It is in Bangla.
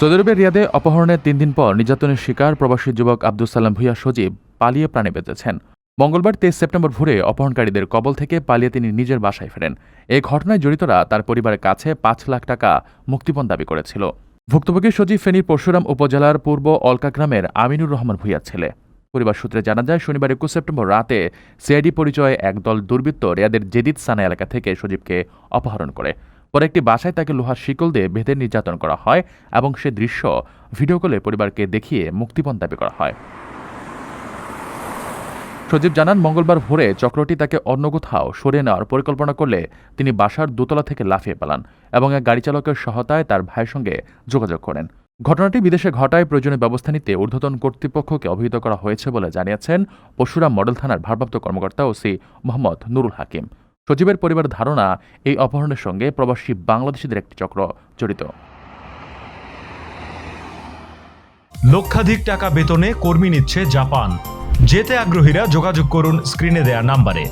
সৌদি আরবের রিয়াদে অপহরণের তিন দিন পর নির্যাতনের শিকার প্রবাসী যুবক আব্দুল সালাম ভুইয়া সজীব পালিয়ে প্রাণে বেঁচেছেন। মঙ্গলবার তেইশ সেপ্টেম্বর ভোরে অপহরণকারীদের কবল থেকে পালিয়ে তিনি নিজের বাসায় ফেরেন। এই ঘটনায় জড়িতরা তার পরিবারের কাছে পাঁচ লাখ টাকা মুক্তিপণ দাবি করেছিল। ভুক্তভোগী সজীব ফেনীর পরশুরাম উপজেলার পূর্ব অলকা গ্রামের আমিনুর রহমান ভুইয়ার ছেলে। পরিবার সূত্রে জানা যায়, শনিবার একুশ সেপ্টেম্বর রাতে সিআইডি পরিচয়ে একদল দুর্বৃত্ত রিয়াদের জেদিদ সানা এলাকা থেকে সজীবকে অপহরণ করে। পরে একটি বাসায় তাকে লোহার শিকল দিয়ে বেঁধে নির্যাতন করা হয় এবং সে দৃশ্য ভিডিও কলে পরিবারকে দেখিয়ে মুক্তিপণ দাবি করা হয়। সজীব জানান, মঙ্গলবার ভোরে চক্রটি তাকে অন্য কোথাও সরিয়ে নেওয়ার পরিকল্পনা করলে তিনি বাসার দোতলা থেকে লাফিয়ে পালান এবং এক গাড়ি চালকের সহায়তায় তার ভাইয়ের সঙ্গে যোগাযোগ করেন। ঘটনাটি বিদেশে ঘটায় প্রয়োজনীয় ব্যবস্থা নিতে ঊর্ধ্বতন কর্তৃপক্ষকে অভিহিত করা হয়েছে বলে জানিয়েছেন পরশুরাম মডেল থানার ভারপ্রাপ্ত কর্মকর্তা ওসি মোহাম্মদ নুরুল হাকিম। সজীবের পরিবার ধারণা এই অপহরণের সঙ্গে প্রবাসী বাংলাদেশিদের একটি চক্র জড়িত। লক্ষাধিক টাকা বেতনে কর্মী নিচ্ছে জাপান। যেতে আগ্রহীরা যোগাযোগ করুন স্ক্রিনে দেয়া নাম্বারে।